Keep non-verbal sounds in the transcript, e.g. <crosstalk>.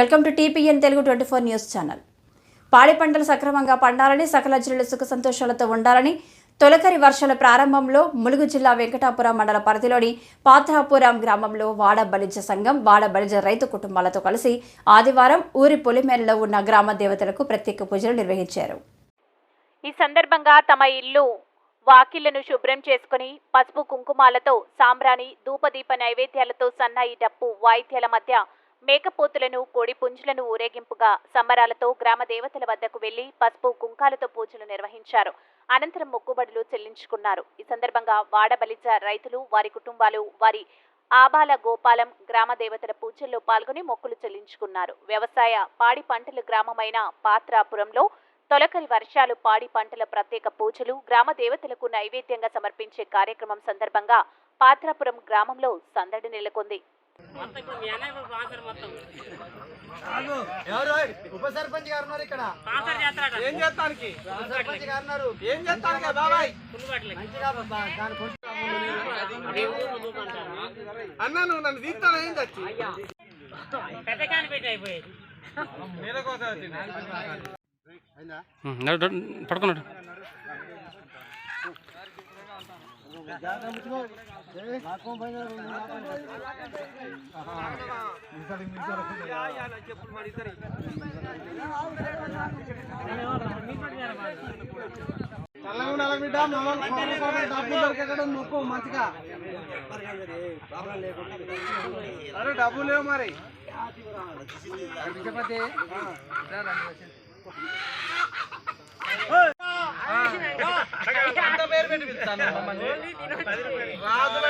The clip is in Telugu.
Welcome to TPN Telugu twenty four news channel. పాడి పంటలు సక్రమంగా పండాలని సకల జిల్లాలు సుఖ సంతోషాలతో ఉండాలని తొలకరి వర్షాల ప్రారంభంలో ములుగు జిల్లా వెంకటాపురం మండల పరిధిలోని పాత్రాపురం గ్రామంలో వాడ బలిజ సంఘం వాడ బలిజ రైతు కుటుంబాలతో కలిసి ఆదివారం ఊరి పొలిమేరలో ఉన్న గ్రామ దేవతలకు ప్రత్యేక పూజలు నిర్వహించారు. ఈ సందర్భంగా తమ ఇల్లు వాకిళ్ళను శుభ్రం చేసుకుని పసుపు కుంకుమాలతో సాంబ్రాణి ధూపదీప నైవేద్యాలతో సన్నాయి డప్పు వాయిద్యాల మధ్య మేకపోతులను కోడి పుంజులను ఊరేగింపుగా సంబరాలతో గ్రామ దేవతల వద్దకు వెళ్ళి పసుపు కుంకాలతో పూజలు నిర్వహించారు. అనంతరం మొక్కుబడులు చెల్లించుకున్నారు. ఈ సందర్భంగా వాడబలిజ రైతులు వారి కుటుంబాలు వారి ఆబాల గోపాలం గ్రామ దేవతల పూజల్లో పాల్గొని మొక్కులు చెల్లించుకున్నారు. వ్యవసాయ పాడి పంటల గ్రామమైన పాత్రాపురంలో తొలకరి వర్షాలు పాడి పంటల ప్రత్యేక పూజలు గ్రామ దేవతలకు నైవేద్యంగా సమర్పించే కార్యక్రమం సందర్భంగా పాత్రాపురం గ్రామంలో సందడి నెలకొంది. ఎవరు? ఉప సర్పంచ్ గారు ఉన్నారు ఇక్కడ. ఏం చేస్తానికి? సర్పంచ్ గారు ఉన్నారు. ఏం చేస్తానికి? బాబాయ్? అన్న నువ్వు నన్ను తీస్తాను ఏం వచ్చింది. పడుకున్నాడు. చెప్పులు మరి ఇద్దరి. ఉండాలి బిడ్డ కోపం డబ్బులు దొరికేటట్టు మంచిగా అరే డబ్బులు లేవు మరి అంత పెట్టి పిలుస్తాను <laughs> మమ్మల్ని. రాజుల